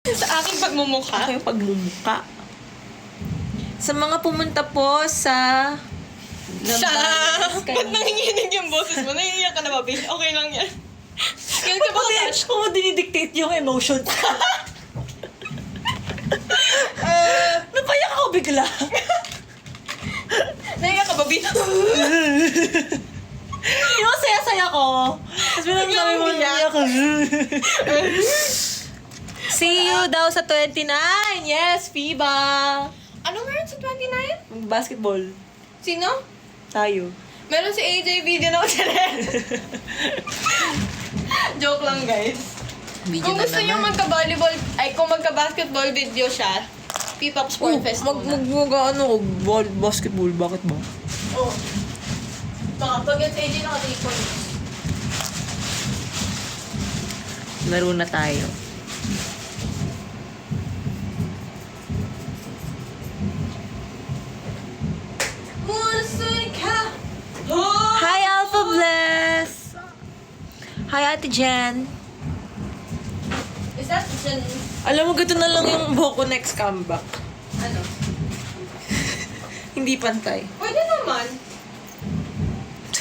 Sa aking pagmumukha. Ako yung pagmumuka. Sa mga pumunta po sa... Lambanas Ba't nanginginig yung boses mo? Nanginginig ka na ba, babe? Okay lang yan. Yung ka ba touch? Kung dinidictate yung emotion. Uh, Napayak ako bigla. nanginginig ka ba, babe? yung saya-saya ko. Tapos bilang sabi mo, umiyak ako. See you daw sa 29. Yes, FIBA. Ano meron sa 29? Basketball. Sino? Tayo. Meron si AJ video na ko Joke lang, guys. Video Kung gusto nyo magka-volleyball, ay kung magka-basketball video siya, P-Pop Sport Fest mag, muna. mag, mag, ano, ball, basketball. Bakit ba? Oo. Baka pag yan si AJ naka-take Laro na tayo. Hi, Ate Jen. Is that Jen? Alam mo, ganito na lang yung buhok ko next comeback. Ano? Hindi pantay. Pwede naman.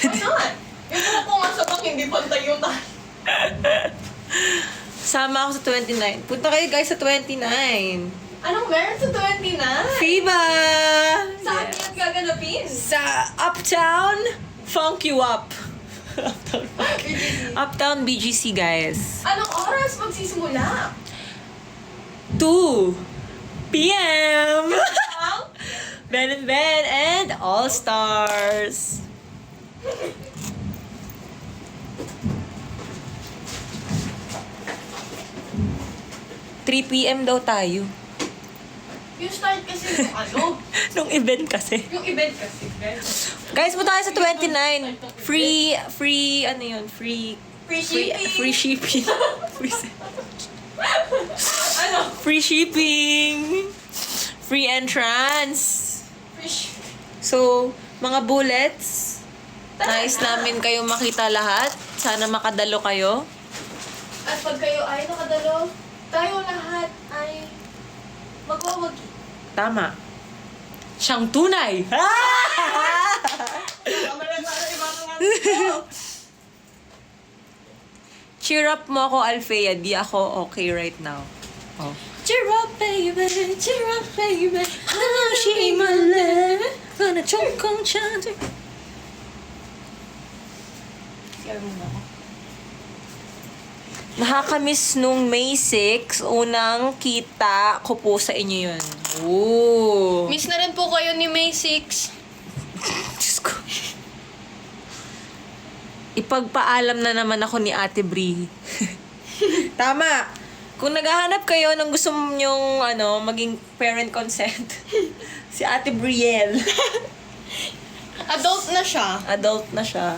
Why not? Yung mga ko nga sa bang hindi pantay yung tayo. Sama ako sa 29. Punta kayo guys sa 29. Anong meron sa 29? FIBA! Saan yes. gaganapin? Sa Uptown, funk you up. Uptown, funk. Uptown BGC, guys. Anong oras magsisimula? 2 p.m. Ben and Ben and All Stars. Three p.m. daw tayo. Yung start kasi yung ano? Nung event kasi. Yung event kasi. Guys, punta tayo sa 29. Free, free, ano yun? Free, Free shipping. free shipping. free, se- ano? free shipping. Free entrance. Free sh- So, mga bullets, nais namin kayo makita lahat. Sana makadalo kayo. At pag kayo ay nakadalo, tayo lahat ay magwawagi. Tama. Siyang tunay. Cheer up mo ako, Alfea. Di ako okay right now. Oh. Cheer up, baby. Cheer up, baby. Oh, she my love. Gonna choke on chanting. Nakakamiss nung May 6, unang kita ko po sa inyo yun. Ooh. Miss na rin po kayo ni May 6. Diyos ko. Ipagpaalam na naman ako ni Ate Bri. Tama. Kung naghahanap kayo ng gusto nyong ano, maging parent consent, si Ate Brielle. Adult na siya. Adult na siya.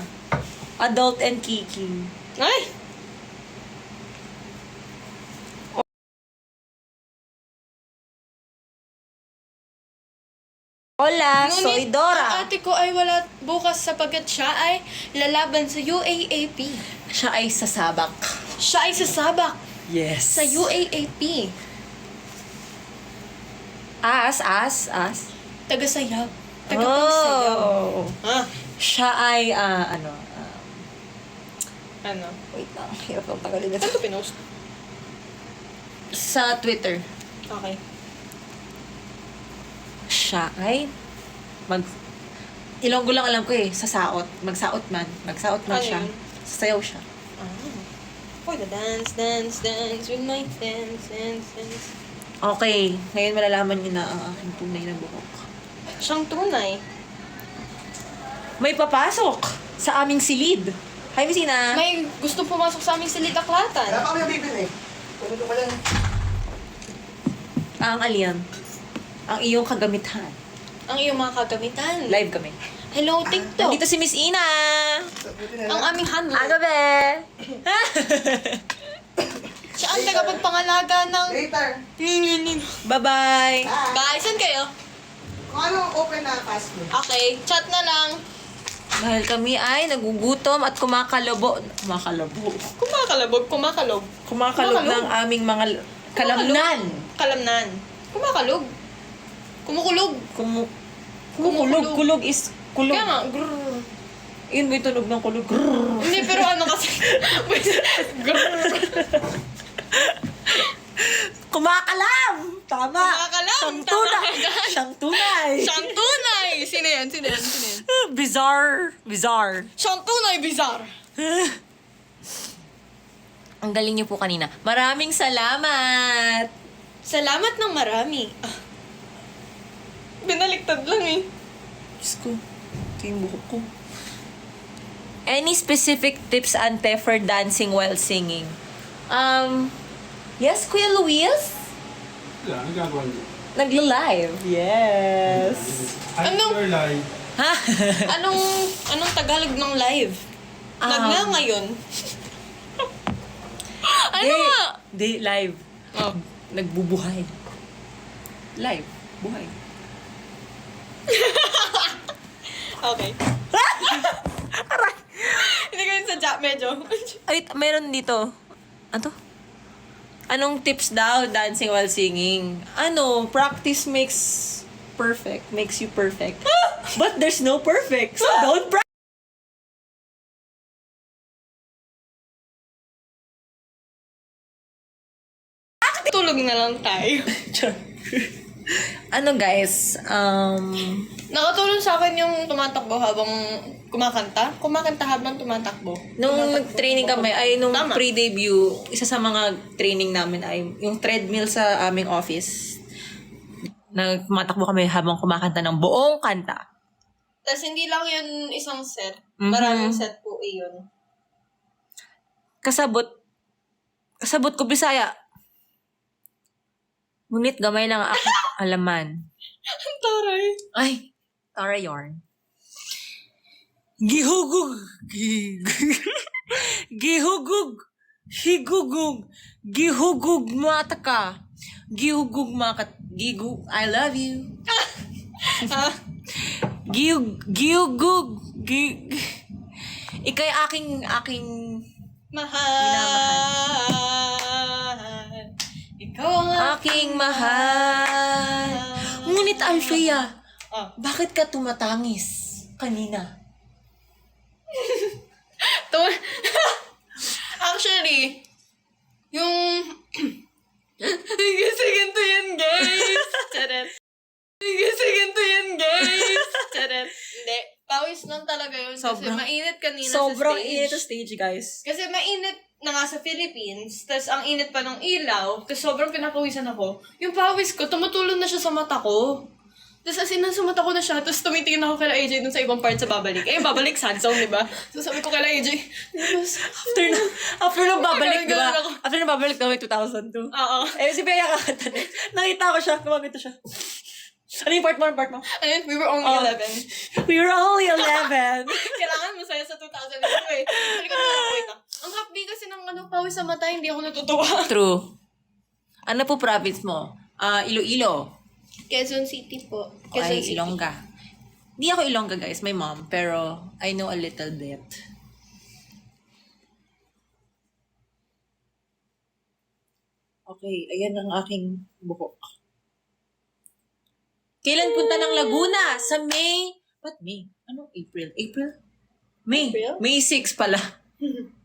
Adult and kicking. Ay! Hola, Ngunit, soy ang Dora. ate ko ay wala bukas sapagkat siya ay lalaban sa UAAP. Siya ay sasabak. Siya ay sasabak Yes. sa UAAP. As, as, as. Taga-sayaw. Taga-pagsayaw. Oh. Ah, Siya ay, ah, ano, ah, ano? wait lang, hirap ang tagalin Saan ito pinost? Sa Twitter, Okay. Siya ay mag... Ilonggo lang alam ko eh, sa saot. Magsaot man. Magsaot man Ano siya. yun? Sasayaw siya. Ah. For the dance, dance, dance with my dance, dance, dance. Okay, ngayon malalaman niyo na ang aking tunay na buhok. Siyang tunay. May papasok sa aming silid. Hi, Miss Ina. May gusto pumasok sa aming silitaklatan. Wala pa kami yung bibili. Pumunta pa lang. Ang alien. Ang iyong kagamitan. Ang iyong mga kagamitan. Live kami. Hello, TikTok. Nandito si Miss Ina. Ang aming handler. Ano be? Siya ang tagapagpangalaga ng... Later. Bye-bye. Bye. Guys, saan kayo? Kung ano open na fast food? Okay, chat na lang. Dahil kami ay nagugutom at kumakalobo. Kumakalobo. Kumakalabog, kumakalog. Kumakalog Kumakalog. ng aming mga Kalamnan. Kalamnan. Kumakalog. Kumukulog. Kumu kumukulog. Kulog is kulog. Kaya nga, grrr. Yun yung tunog ng kulog? Grrrr. Hindi, pero ano kasi, grrr. Kumakalam! Tama! Kumakalam! Siyang tunay! Siyang tunay! Siyang tunay! Sino yan? Sino yan? Sino yan? Bizarre! Bizarre! Siyang tunay, bizarre. Ang galing niyo po kanina. Maraming salamat! Salamat ng marami. Ah. Binaliktad lang eh. Diyos ko, ito yung buhok ko. Any specific tips, Ante, for dancing while singing? Um, yes, Kuya Luis? Wala, nagagawa niyo. Nagla-live. Yes. Hi, Anong- Lai. Ha? Anong, anong Tagalog ng live? Um, Nagna ngayon. ano nga? di, live. Oh. Nagbubuhay. Live. Buhay. Okay. Hindi ko yun sadya, medyo. Ay, mayroon dito. Ano? Anong tips daw dancing while singing? Ano, practice makes perfect. Makes you perfect. But there's no perfect. So don't practice. Tulog na lang tayo. ano guys, um, Nakatulong sa akin yung tumatakbo habang kumakanta. Kumakanta habang tumatakbo. nung nag-training kami, ay nung Tama. pre-debut, isa sa mga training namin ay yung treadmill sa aming office. Nagmatakbo kami habang kumakanta ng buong kanta. Tapos hindi lang yun isang set. Mhm. Maraming set po eh yun. kasabot, kasabot ko Bisaya. Ngunit gamay lang ang aking alaman. Ang taray. Ay, Tara yarn. Gihugug. gi- Gihugug. Higugug. Gihugug mata ka. Gihugug makat. Gigug. I love you. Ha? Gihug. Gihugug. Gi... Ikay aking, aking Mahal. Ikaw ang Aking mahal. Ngunit Alfea, Ah. bakit ka tumatangis kanina? Tum- Actually, yung... Kasi ganito yan, guys! Charet. Kasi ganito yan, guys! Charet. Hindi. Pawis lang talaga yun. Sobrang- kasi mainit kanina Sobrang sa stage. init sa stage, guys. Kasi mainit na nga sa Philippines, tapos ang init pa ng ilaw, tapos sobrang pinapawisan ako. Yung pawis ko, tumutulong na siya sa mata ko. Tapos as in, nasa mata ko na siya, tapos tumitingin ako kay AJ dun sa ibang part sa babalik. Eh, babalik Sansong, di ba? So sabi ko kay AJ, Dimas, After na, after na babalik, di ba? After na babalik na may 2002. Oo. Eh, si Bea kakanta na. Nakita ko siya, kumagito siya. Ano yung part mo? Ano part mo? Ayun, we were only Oh. 11. We were only 11. Kailangan masaya sa 2002 eh. Hindi ko na wait lang. Ang happy kasi ng ano, pawis sa mata, hindi ako natutuwa. True. Ano po province mo? Ah, Iloilo. Quezon City po. Quezon Ay, City. Ilongga. Hindi ako Ilongga, guys. My mom. Pero, I know a little bit. Okay, ayan ang aking buhok. Kailan punta ng Laguna? Sa May? What May? Ano? April? April? May. April? May 6 pala.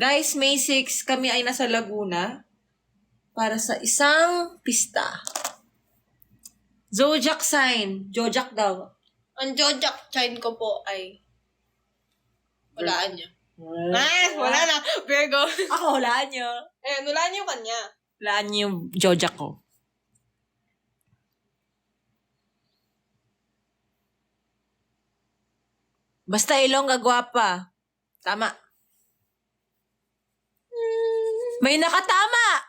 Guys, May 6 kami ay nasa Laguna para sa isang pista. Zodiac sign. Zodiac daw. Ang Jojak chain ko po ay walaan niya. Ah, wala na. Virgo. Ako, hulaan nyo. Eh, nulaan niyo kanya. Hulaan nyo yung Zodiac ko. Basta Ilongga gwapa. Tama. May nakatama!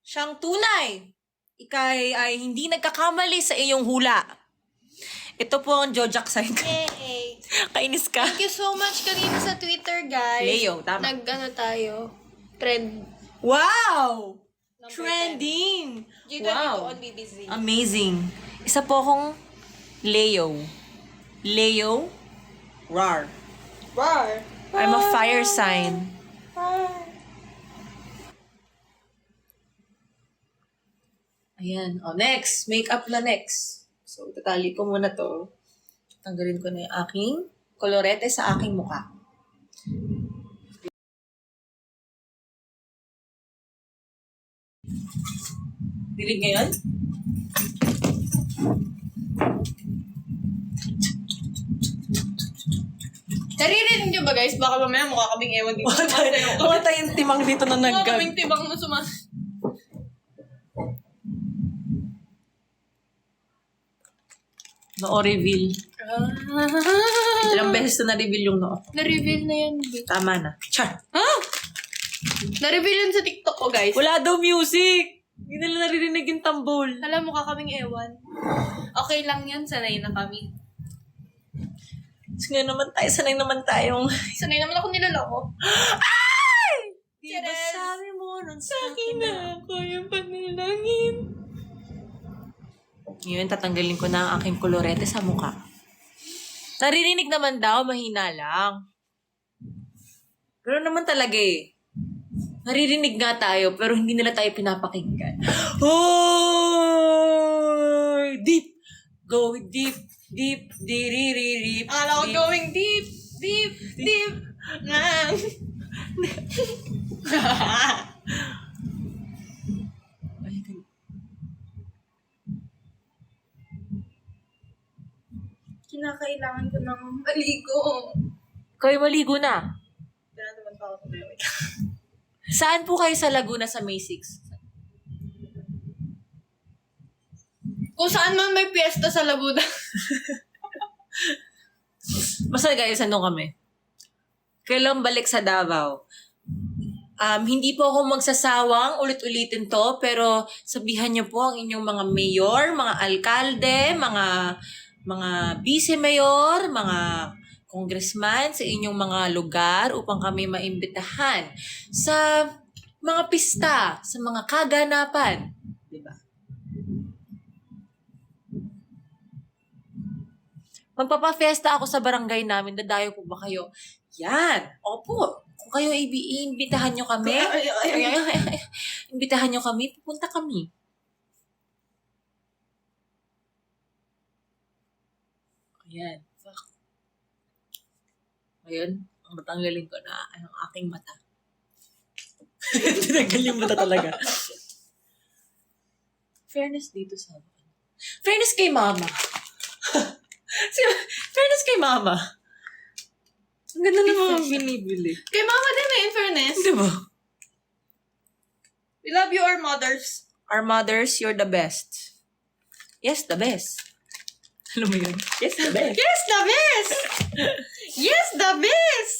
Siyang tunay. Ikay ay hindi nagkakamali sa iyong hula. Ito po ang Zodiac sign. Yay! Kainis ka. Thank you so much kanina sa Twitter, guys. Leo, tama. Nag, ano tayo, trend. Wow! Number Trending! Dito wow! dito on BBC. Amazing. Isa po akong Leo. Leo? Rar. Rar. I'm a fire sign. Rar. Ayan. O, next. Makeup na next. So, tatali ko muna to. Tanggalin ko na yung aking kolorete sa aking mukha. Dilig ngayon? Naririnig niyo ba guys? Baka mamaya mukha kaming ewan dito. Mga tayong timang dito na Mukha naggag. kaming tibang na sumas. Noo reveal. Ilang beses na na-reveal yung noo. Na-reveal na yan. babe. Tama na. Char! Ha? Na-reveal yan sa TikTok ko guys. Wala daw music! Hindi nila naririnig yung tambol. Alam mo ka kaming ewan. Okay lang yan, sanay na kami. Nga naman tayo, sanay naman tayong... Sanay naman ako niloloko. Di ba Yes. sabi mo nun sa Akin na... ako yung panalangin. Ngayon, tatanggalin ko na ang aking kolorete sa mukha. Naririnig naman daw, mahina lang. Pero naman talaga eh. Naririnig nga tayo, pero hindi nila tayo pinapakinggan. Oh! Deep! Go deep, deep, di-ri-ri-rip. Akala ko deep. going deep, deep, deep. Nang. Ay, gan- Kinakailangan ko ng maligo. Kayo maligo na. Kaya naman pa ako tumimik. Saan po kayo sa Laguna sa May 6? Kung saan man may piyesta sa Laguna. Basta guys, ano kami? Kailang balik sa Davao. Um, hindi po ako magsasawang ulit-ulitin to, pero sabihan niyo po ang inyong mga mayor, mga alkalde, mga mga vice-mayor, mga congressman sa inyong mga lugar upang kami maimbitahan sa mga pista, sa mga kaganapan. Di ba? Magpapafesta ako sa barangay namin, dadayo po ba kayo? Yan! Opo! Kung kayo iimbitahan nyo kami, Ay, ay, ay. ay, ay, ay, imbitahan nyo kami, pupunta kami. Ayan. Fuck. Ngayon, ang matanggalin ko na ang aking mata. Tinanggal yung mata talaga. Fairness dito sa Fairness kay mama. Fairness kay mama. Ang ganda ng mga binibili. Kay mama din eh, in fairness. Di ba? We love you, our mothers. Our mothers, you're the best. Yes, the best. Alam mo yun? Yes, the best. Yes, the best! yes, the best!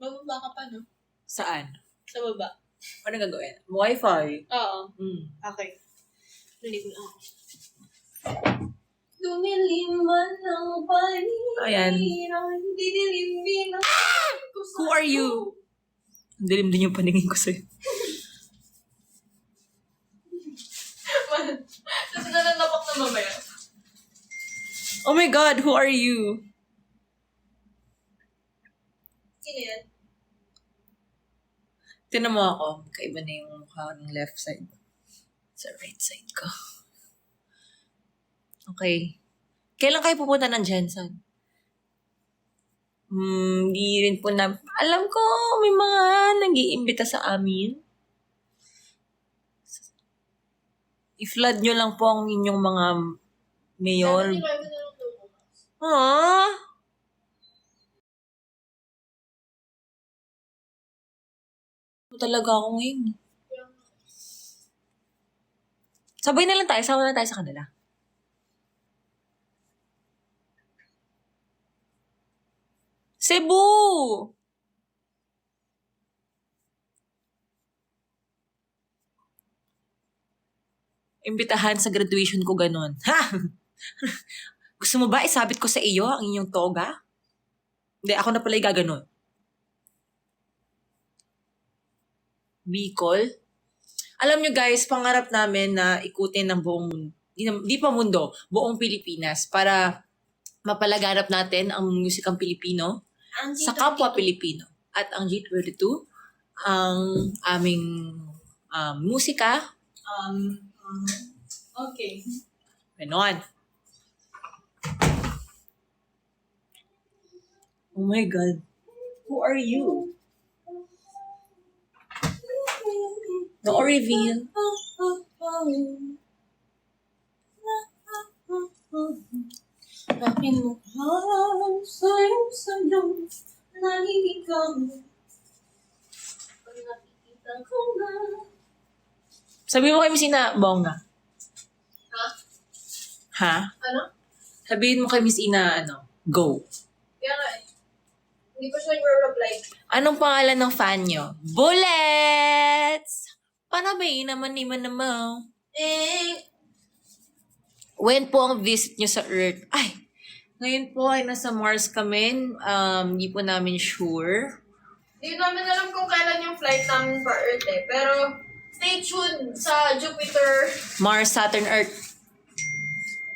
Bababa ka pa, no? Saan? Sa baba. Ano gagawin? Wi-Fi. Oo. Mm. Okay. Naligo na ako. Dumilim man ang paligid. Ayan. Hindi dilim ang Who are you? Ang dilim din yung paningin ko sa'yo. Tapos nananapak na mamaya. Oh my God, who are you? Sino yan? Tinan mo ako. Kaiba na yung mukha ng left side. Sa right side ko. Okay. Kailan kayo pupunta ng Jensen? Hmm, di rin po na... Alam ko, may mga nag-iimbita sa amin. I-flood nyo lang po ang inyong mga mayor. Ha? Talaga ako ngayon. Sabay na lang tayo. Sama na tayo sa kanila. Cebu! Imbitahan sa graduation ko ganun. Ha? Gusto mo ba isabit ko sa iyo ang inyong toga? Hindi, ako na pala gaganon. Bicol? Alam nyo guys, pangarap namin na ikutin ng buong, na- di pa mundo, buong Pilipinas para mapalaganap natin ang musikang Pilipino sa kapwa Pilipino. At ang G22 ang aming um, musika. Um, okay. Ganon. Oh my God. Who are you? No reveal. Aking mukha sa'yo sa'yo Naliligaw Pag nakikita ko na Sabi mo kay Miss Ina, bongga. Ha? Ha? Ano? Sabihin mo kay Miss Ina, ano, go. Kaya nga eh. Hindi pa siya nag-reply. Anong pangalan ng fan nyo? Bullets! Panabay naman ni naman. Eh, When po ang visit nyo sa Earth? Ay, ngayon po ay nasa Mars kami. Um, di po namin sure. Hindi namin alam kung kailan yung flight namin pa Earth eh. Pero, stay tuned sa Jupiter. Mars, Saturn, Earth.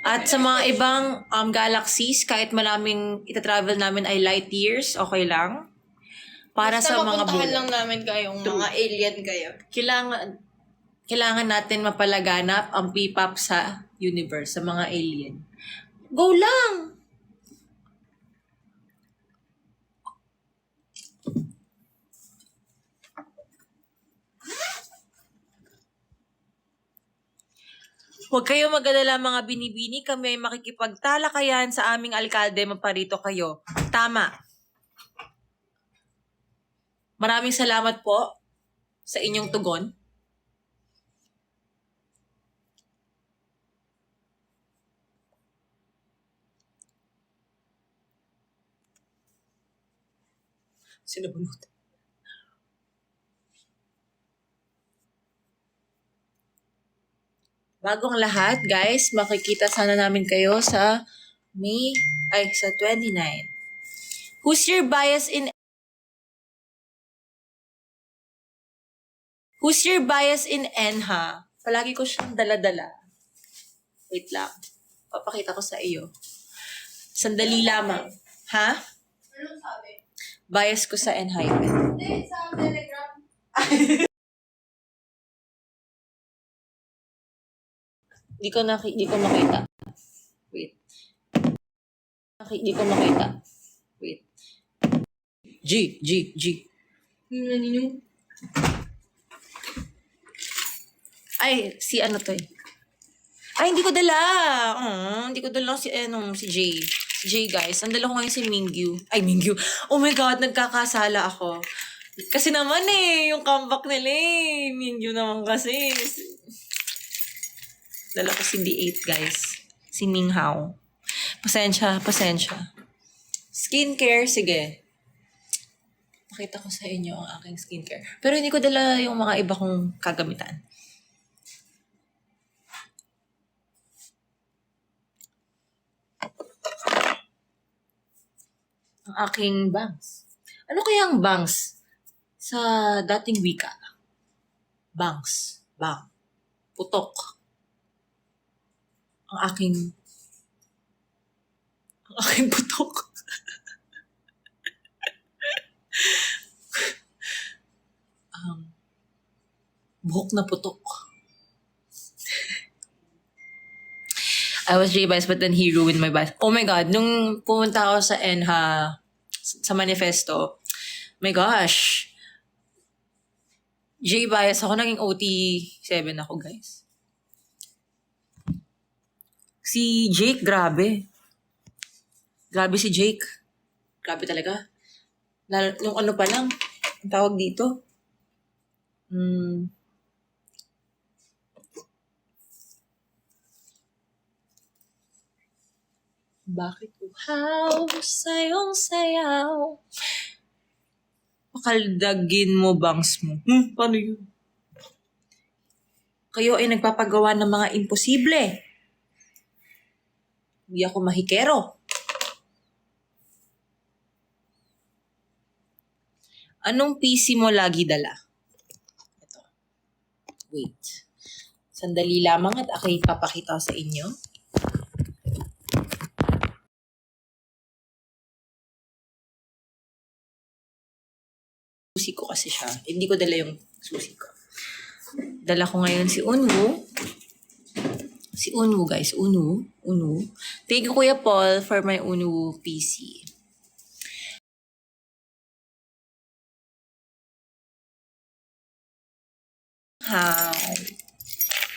At sa mga ibang um, galaxies, kahit maraming itatravel namin ay light years, okay lang. Para Basta sa mga mapuntahan bull. lang namin kayong mga alien kayo. Kailangan, kailangan natin mapalaganap ang P-pop sa universe, sa mga alien. Go lang! Huwag kayo mag-alala mga binibini, kami ay makikipagtalakayan sa aming alkalde, maparito kayo. Tama. Maraming salamat po sa inyong tugon. Sinabunot. Bagong lahat, guys, makikita sana namin kayo sa May, ay, sa 29. Who's your bias in Who's your bias in Enha? Palagi ko siyang daladala. Wait lang. Papakita ko sa iyo. Sandali lamang. Ha? Anong sabi? Bias ko sa Enha. Hindi, sa Telegram. Di ko na di ko makita. Wait. Naki- Di ko makita. Wait. G, G, G. Yung naninyo. Ay, si ano to eh. Ay, hindi ko dala. Oh, hindi ko dala si, ano, si Jay. Si Jay, guys. Ang dala ko ngayon si Mingyu. Ay, Mingyu. Oh my God, nagkakasala ako. Kasi naman eh, yung comeback nila eh. Mingyu naman kasi. Dala ko si D8, guys. Si Minghao. Pasensya, pasensya. Skincare, sige. Pakita ko sa inyo ang aking skincare. Pero hindi ko dala yung mga iba kong kagamitan. ang aking bangs. Ano kaya ang bangs sa dating wika? Bangs. Bang. Putok. Ang aking ang aking putok. um, buhok na putok. I was J-Bias but then he ruined my bias. Oh my God, nung pumunta ako sa ENHA, sa manifesto, my gosh, J-Bias ako, naging OT7 ako, guys. Si Jake, grabe. Grabe si Jake. Grabe talaga. Lalo, nung ano pa lang, ang tawag dito. Hmm, Bakit uhaw sa iyong sayaw? Pakaldagin mo bangs mo. Hmm, paano yun? Kayo ay nagpapagawa ng mga imposible. Hindi ako mahikero. Anong PC mo lagi dala? Ito. Wait. Sandali lamang at ako'y papakita sa inyo. susi ko kasi siya. Hindi ko dala yung susi ko. Dala ko ngayon si Unwu. Si Unwu, guys. Unwu. Unwu. Thank you, Kuya Paul, for my Unwu PC. How?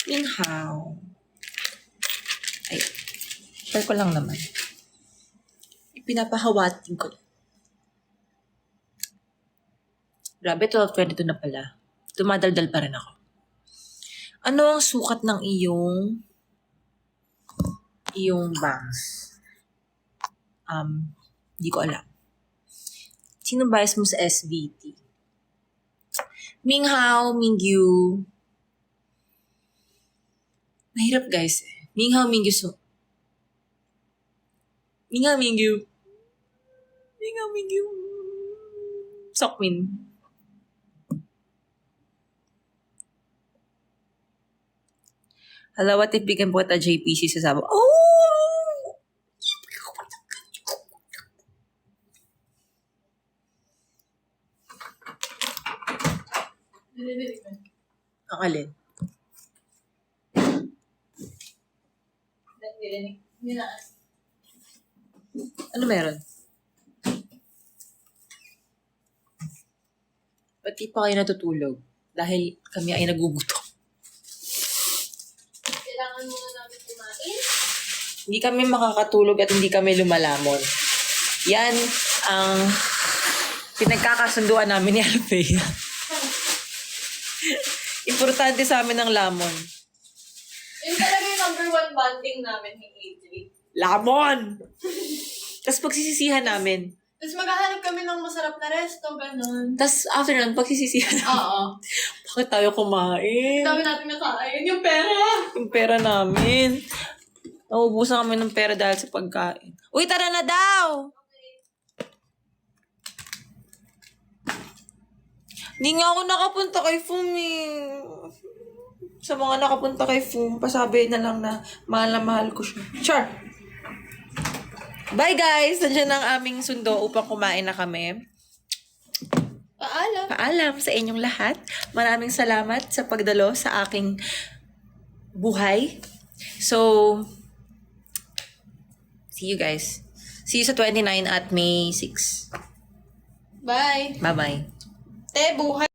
Ning how? Ay, share ko lang naman. Ipinapahawatin ko. Grabe, 12.22 na pala. Tumadaldal pa rin ako. Ano ang sukat ng iyong iyong bangs? Um, hindi ko alam. Sino bias mo sa SVT? Minghao, Mingyu. Mahirap guys eh. Minghao, Mingyu so. Minghao, Mingyu. Minghao, Mingyu. Sokmin. Hello, what if bigyan po kita JPC sa Sabo? Oh! Ang alin? Ano meron? Ba't di pa kayo natutulog? Dahil kami ay nagugutom. Kailangan muna namin kumain. Hindi kami makakatulog at hindi kami lumalamon. Yan ang pinagkakasunduan namin ni Alfea. Importante sa amin ang lamon. Yun talaga yung number one bonding namin ni AJ. Lamon! Tapos pagsisisihan namin. Tapos maghahanap kami ng masarap na resto, ganun. Tapos after nun, pagsisisihan namin. Oo. Bakit tayo kumain? Dami natin nakain. Yung pera! Yung pera namin. Nauubusan kami ng pera dahil sa pagkain. Uy, tara na daw! Hindi nga ako nakapunta kay Fumi. Sa mga nakapunta kay Fum, pasabi na lang na mahal na mahal ko siya. Char! Bye guys! Nandiyan ang aming sundo upang kumain na kami. Paalam. Paalam sa inyong lahat. Maraming salamat sa pagdalo sa aking buhay. So, see you guys. See you sa 29 at May 6. Bye. Bye-bye. Te, buhay.